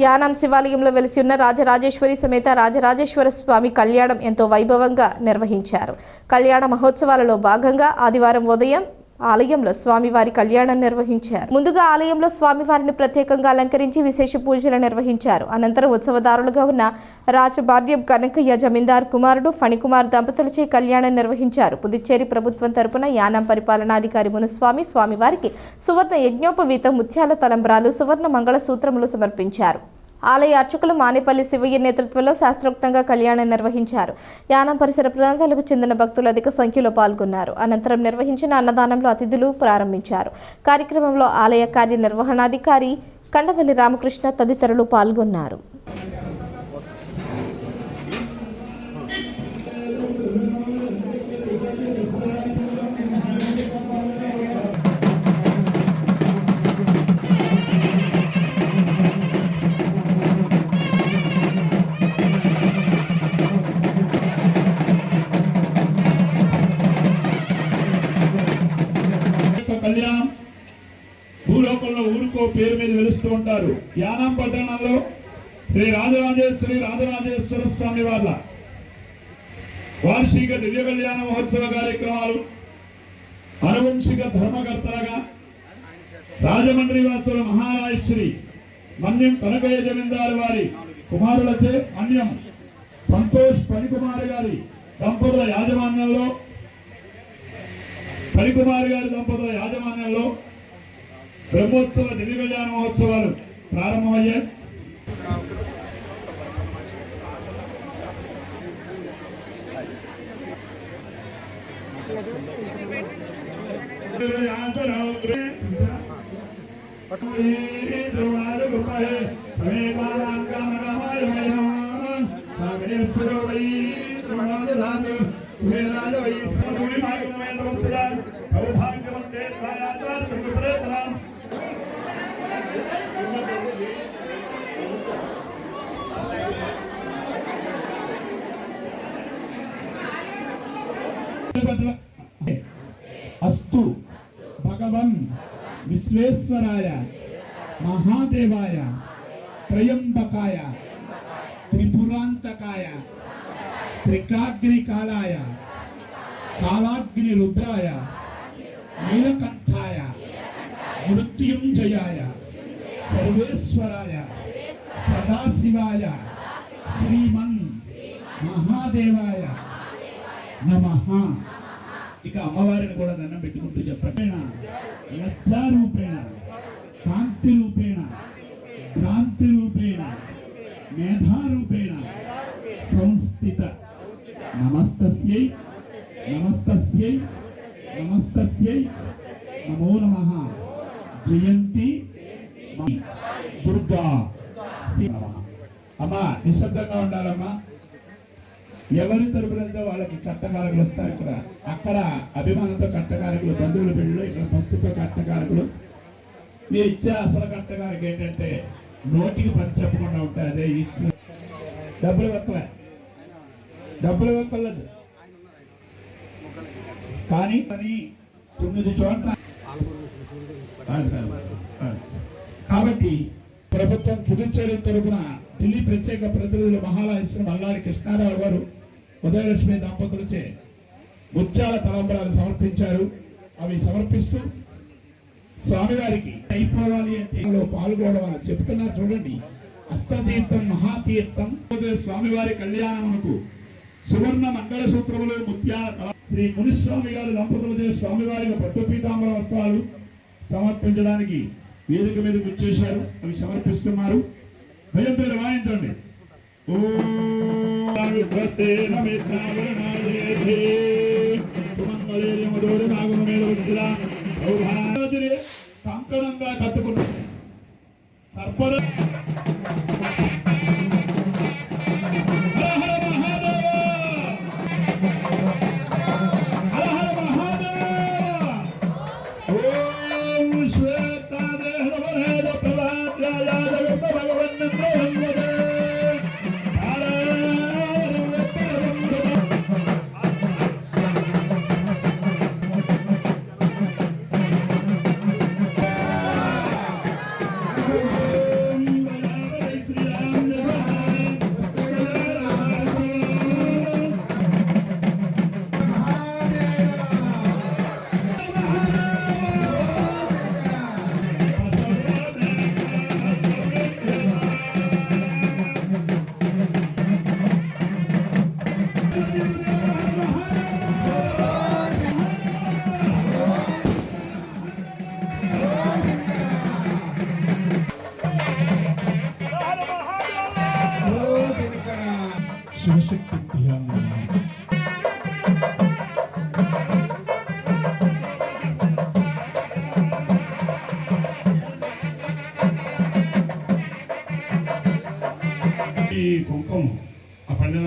యానాం శివాలయంలో వెలిసి ఉన్న రాజరాజేశ్వరి సమేత రాజరాజేశ్వర స్వామి కళ్యాణం ఎంతో వైభవంగా నిర్వహించారు. కళ్యాణ మహోత్సవాలలో భాగంగా ఆదివారం ఉదయం ఆలయంలో స్వామివారి కళ్యాణం నిర్వహించారు. ముందుగా ఆలయంలో స్వామివారిని ప్రత్యేకంగా అలంకరించి విశేష పూజలు నిర్వహించారు. అనంతరం ఉత్సవదారులుగా ఉన్న రాజభార్యం కనకయ్య జమీందార్ కుమారుడు ఫణికుమార్ దంపతులచే కళ్యాణం నిర్వహించారు. పుదుచ్చేరి ప్రభుత్వం తరపున యానం పరిపాలనాధికారి మునుస్వామి స్వామివారికి సువర్ణ యజ్ఞోపవీతం ముత్యాల తలంబ్రాలు సువర్ణ మంగళసూత్రములు సమర్పించారు. ఆలయ అర్చకులు మానేపల్లి శివయ్య నేతృత్వంలో శాస్త్రోక్తంగా కళ్యాణం నిర్వహించారు. యానం పరిసర ప్రాంతాలకు చెందిన భక్తులు అధిక సంఖ్యలో పాల్గొన్నారు. అనంతరం నిర్వహించిన అన్నదానంలో అతిథులు ప్రారంభించారు. కార్యక్రమంలో ఆలయ కార్యనిర్వహణాధికారి కండవల్లి రామకృష్ణ తదితరులు పాల్గొన్నారు. పేరు మీద వెలుస్తూ ఉంటారు. యానం పట్టణంలో శ్రీ రాజరాజేశ్వరి రాజరాజేశ్వర స్వామి వాళ్ళ వార్షిక దివ్య కళ్యాణ మహోత్సవ కార్యక్రమాలు అనువంశిక ధర్మకర్తలుగా రాజమండ్రి వాసుల మహారాజశ్రీ మన్యం కనకయ్య జమీందారు వారి కుమారులచే మన్యం సంతోష్ పనికుమారి గారి దంపతుల యాజమాన్యంలో ఫణికుమార్ గారి దంపతుల యాజమాన్యంలో బ్రహ్మోత్సవ దివ్య కళ్యాణ మహోత్సవాలు ప్రారంభమయ్యాయి. సౌభాగ్యవంతే అస్తు భగవన్ విశ్వేశ్వరాయ మహాదేవాయ త్రయంబకాయ త్రిపురాంతకాయ త్రికాగ్ని కాలాయ కాలాగ్ని రుద్రాయ నీలకంఠాయ మృత్యుంజయాయ సర్వేశ్వరాయ సదాశివాయ శ్రీమన్ మహాదేవాయ నమః. ఇక అమ్మవారిని కూడా దండం పెట్టుకుంటూ చెప్పేణ లజ్జారూపేణ కాంతి రూపేణ భ్రాంతి రూపేణ మేధారూపేణ సంస్థిత నమస్తస్యై నమస్తస్యై నమస్తస్యై నమో నమ. జయంతి దుర్గా. అమ్మా నిశ్శబ్దంగా ఉండాలమ్మా. ఎవరి తరపున వెళ్తే వాళ్ళకి కట్టకారకులు వస్తారు ఇక్కడ. అక్కడ అభిమానంతో కట్టకారకులు బంధువుల పెళ్ళిలో ఇక్కడ భక్తితో కట్టకారకులు. మీరు ఇచ్చే అసలు కట్టకారకు ఏంటంటే నోటికి పని చెప్పకుండా ఉంటాయి అదే ఈశ్వరు. డబ్బులు వెక్కలే డబ్బులు వెక్కలేదు కానీ కానీ తొమ్మిది చోట్ల కాబట్టి ప్రభుత్వం పుదుచ్చేరి తరపున ఢిల్లీ ప్రత్యేక ప్రతినిధులు మహారాజశ్రీ మల్లారి కృష్ణారావు గారు ఉదయలక్ష్మి దంపతులచే ముత్యాల తలంబరాలు సమర్పించారు. అవి సమర్పిస్తూ స్వామివారికి అయిపోవాలి అంటే పాల్గొనడం అని చెప్తున్నారు చూడండి అష్టతీర్థం మహాతీర్థం స్వామివారి కళ్యాణమునకు సువర్ణ మంగళ సూత్రములు ముత్యాల శ్రీ మునిస్వామి గారు దంపతులచే స్వామివారికి పట్టు పీతాంబర వస్త్రాలు సమర్పించడానికి వేదిక మీద గుర్చేశారు అవి సమర్పిస్తున్నారు. భయంత్రులు వాయించండి ఓం విభ్రతే నాగమ మీద వస్తురా సౌభాగ్యరే కంకణంగా కట్టుకున్న సర్పద శివశక్తి ప్రియాన్ని ఈ కుంకుమ ఆ పండుగ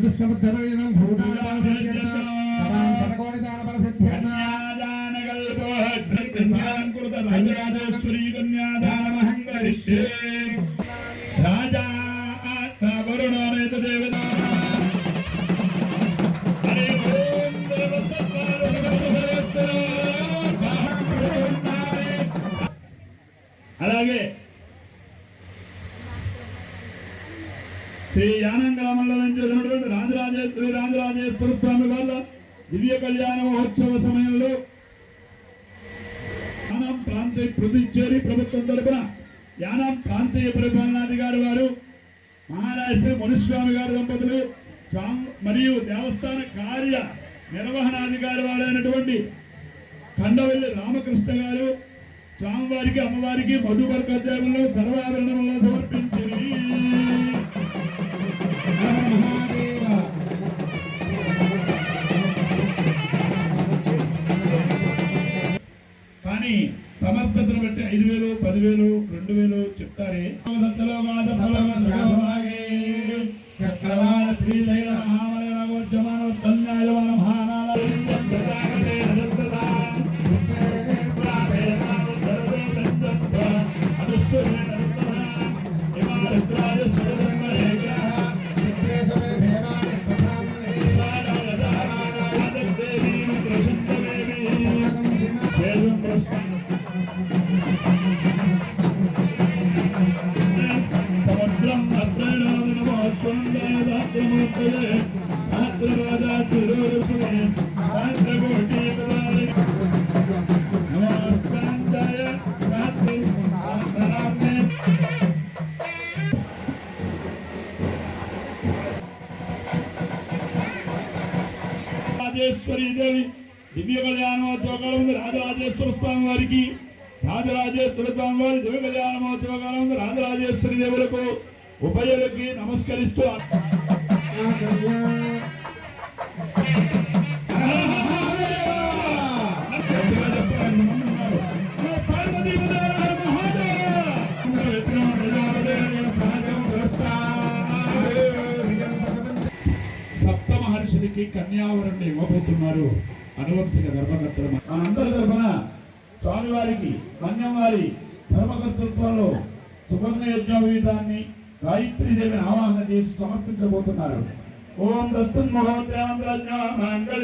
తస్మిన్ సౌభాగ్య బీజం లిఖిత్వా సౌభాగ్యభూషణ వాద్యం నివర్తయామి చతుస్సముద్రవీనం రాజా వరుణోనేత దేవ వెంకటేశ్వర స్వామి వాళ్ళ దివ్య కళ్యాణ మహోత్సవ సమయంలో యానాం ప్రాంతీయ పుదుచ్చేరి ప్రభుత్వం తరపున యానాం ప్రాంతీయ పరిపాలనాధికారి వారు మహారాజశ్రీ మునిస్వామి గారి దంపతులు స్వామి మరియు దేవస్థాన కార్య నిర్వహణాధికారి వారైనటువంటి కండవల్లి రామకృష్ణ గారు స్వామివారికి అమ్మవారికి మధుబర్కద్యాయంలో సర్వాభరణంలో సమర్పించింది సమర్థతను బట్టి ఐదు వేలు పదివేలు రెండు వేలు చెప్తారే. కళ్యాణమోత్సవ రాజరాజేశ్వర స్వామి వారికి రాజరాజేశ్వర స్వామి వారి దివ కళ్యాణమోత్సవ కాలం రాజరాజేశ్వరి దేవులకు ఉభయులకి నమస్కరిస్తూ గట్టిగా సహజం సప్త మహర్షులకి కన్యావరణ ఇవ్వబోతున్నారు. అనువంశిక ధర్మకర్తలు మనందరి తరఫున స్వామివారికి మన్యం వారి ధర్మకర్తృత్వంలో సువర్ణ యజ్ఞోపీతాన్ని గాయత్రీ దేవిని ఆవాహన చేసి సమర్పించబోతున్నారు. ఓం దత్తున్ మహోద్యామంత్రజ్ఞ మంగళ